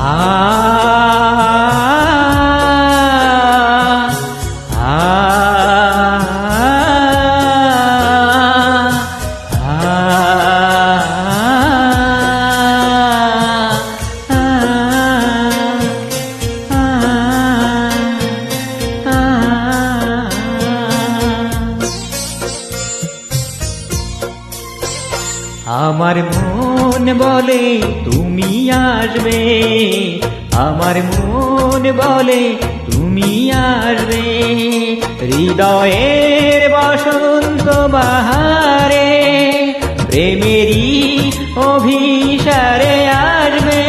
啊。আমার মন বলে তুমি আসবে। আমার মন বলে তুমি আসবে। হৃদয়ের বসন্ত বাহারে প্রেমেরই অভিসারে আসবে।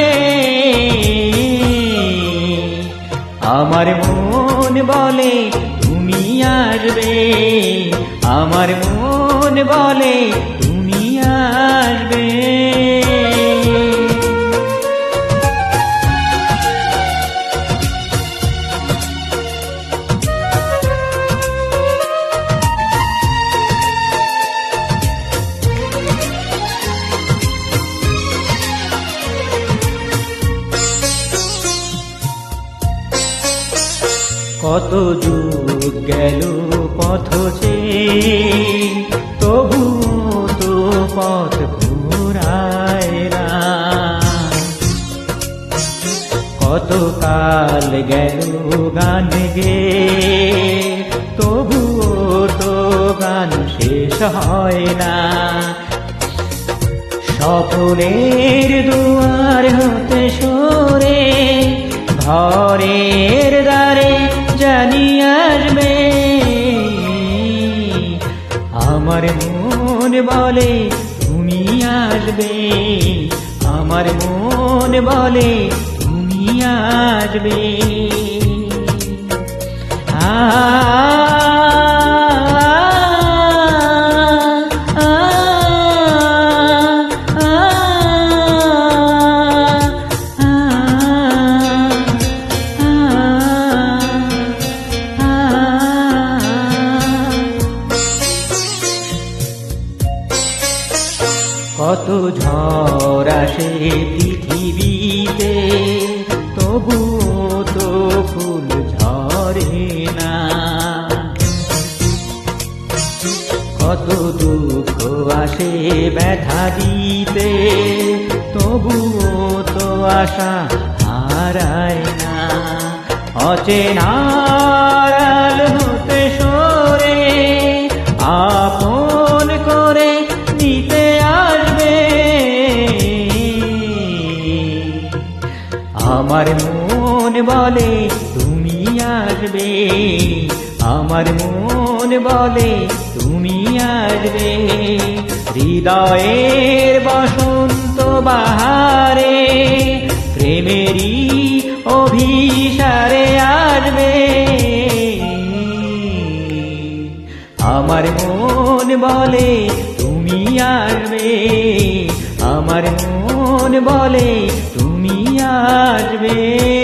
আমার মন বলে তুমি আসবে। আমার মন বলে কত যুগ গেল পথ তবু তো পথ কত কাল গেল গান গে তবু তো গান শেষ হয় না। স্বপ্নের দুয়ার আমার মন বলে তুমি আসবে। আমার মন বলে তুমি আসবে। কত ঝড় আসে পৃথিবীতে তবু তো ফুল ঝরে না। কত দুঃখ আসে ব্যথা দিতে তবু তো আশা হারায় না। অচেনার আমার মন বলে তুমি আসবে। আমার মন বলে তুমি আসবে। হৃদয়ের বসন্ত বাহারে প্রেমেরই অভিসারে আসবে। আমার মন বলে তুমি আসবে। আমার মন বলে তুমি আসবে